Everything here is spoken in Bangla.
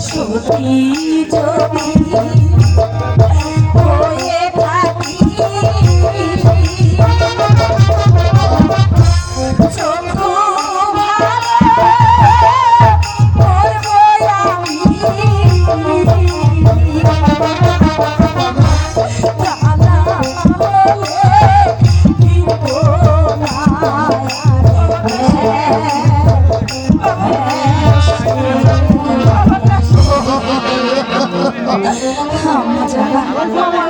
সখী যদি ので、まあ、こちらが。